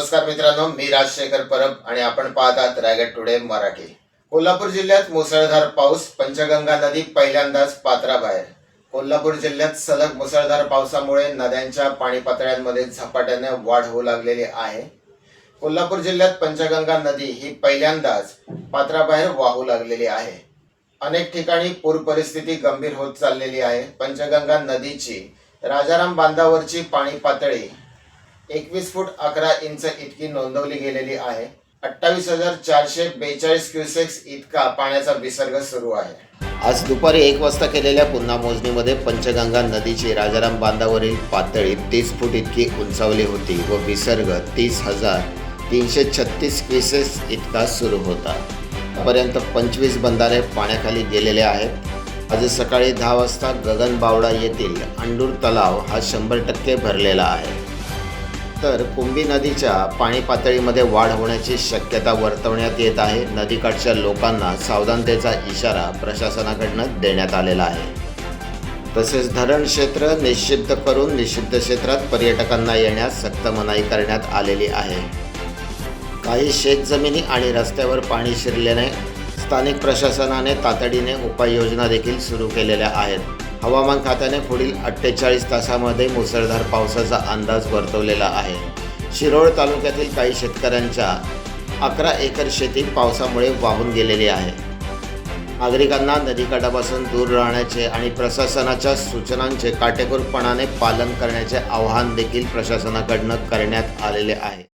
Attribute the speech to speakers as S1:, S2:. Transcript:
S1: नमस्कार मित्रांनो मी राजशेखर परब आणि आपण पाहत आहात रायगड टुडे मराठी. कोल्हापूर जिल्ह्यात मुसळधार पाऊस पंचगंगा नदी पहिल्यांदाच पात्राबाहेर कोल्हापूर जिल्ह्यात सलग मुसळधार पावसामुळे नद्यांच्या पाणी पातळ्यांमध्ये झपाट्याने वाढ होऊ लागलेली आहे. कोल्हापूर जिल्ह्यात पंचगंगा नदी ही पहिल्यांदाच पात्राबाहेर वाहू लागलेली आहे. अनेक ठिकाणी पूर परिस्थिती गंभीर होत चाललेली आहे. पंचगंगा नदीची राजाराम बांधावरची पाणी पातळी एकवीस फूट अकरा इंच इतकी नोंदवली गेलेली आहे. अठ्ठावीस हजार चारशे बेचाळीस क्युसेक्स इतका पाण्याचा विसर्ग सुरू आहे. आज दुपारी एक वाजता केलेल्या पुन्हा मोजणीमध्ये पंचगंगा नदीची राजाराम बांधावरील पातळी तीस फूट इतकी उंचावली होती व विसर्ग तीस हजार तीनशे छत्तीस क्युसेस इतका सुरू होता. आतापर्यंत पंचवीस बंधारे पाण्याखाली गेलेले आहेत. आज सकाळी दहा वाजता गगनबावडा येथील अंडूर तलाव हा शंभर टक्के भरलेला आहे. तर कुंभी नदीच्या पाणी पातळीमध्ये वाढ होण्याची शक्यता वर्तवण्यात येत आहे. नदीकाठच्या लोकांना सावधानतेचा इशारा प्रशासनाकडनं देण्यात आलेला आहे. तसेच धरण क्षेत्र निश्चिद्ध करून निषिद्ध क्षेत्रात पर्यटकांना येण्यास सक्त मनाई करण्यात आलेली आहे. काही शेतजमिनी आणि रस्त्यावर पाणी शिरल्याने स्थानिक प्रशासनाने तातडीने उपाययोजना देखील सुरू केलेल्या आहेत. हवामान खात्याने पुढील अठ्ठेचाळीस तासामध्ये मुसळधार पावसाचा अंदाज वर्तवलेला आहे. शिरोळ तालुक्यातील काही शेतकऱ्यांच्या अकरा एकर शेती पावसामुळे वाहून गेलेली आहे. नागरिकांना नदीकाठापासून दूर राहण्याचे आणि प्रशासनाच्या सूचनांचे काटेकोरपणाने पालन करण्याचे आवाहन देखील प्रशासनाकडनं करण्यात आलेले आहे.